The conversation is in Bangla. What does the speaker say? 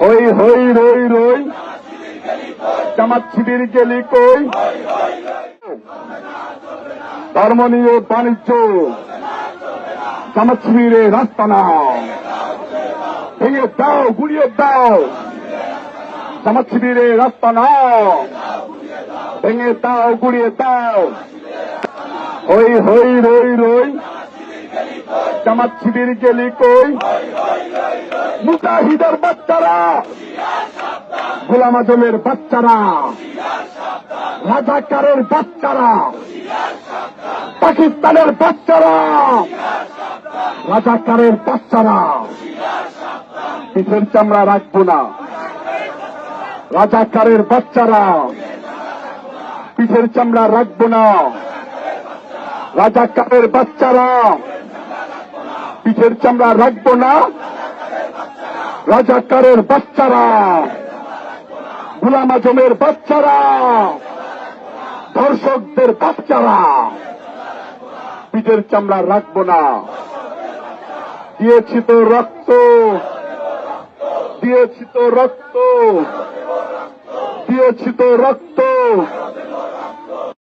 হই হই, রই রই। জামাত শিবির গেলি কই? ধর্ম নিয়ে বাণিজ্য। জামাত শিবিরে রাস্তা নাও। ভেঙে দাও গুড়িয়ে দাও। জামাত শিবিরে রাস্তা নাও। ভেঙে দাও গুড়িয়ে দাও। হই হই, রই রই। জামাত শিবির গেলি কই? মুজাহিদের বাচ্চারা, গোলাম আজমের বাচ্চারা, রাজাকারের বাচ্চারা, পাকিস্তানের বাচ্চারা, রাজাকারের বাচ্চারা। পিঠের চামড়া রাখব না। রাজাকারের বাচ্চারা, পিঠের চামড়া রাখব না। রাজাকারের বাচ্চারা, পিঠের চামড়া রাখব না। রাজাকারের বাচ্চারা, গুলাম আজমের বাচ্চারা, ধর্ষকদের বাচ্চারা, পিঠের চামড়া রাখব না। দিয়েছি তো রক্ত, দিয়েছি তো রক্ত, দিয়েছি তো রক্ত।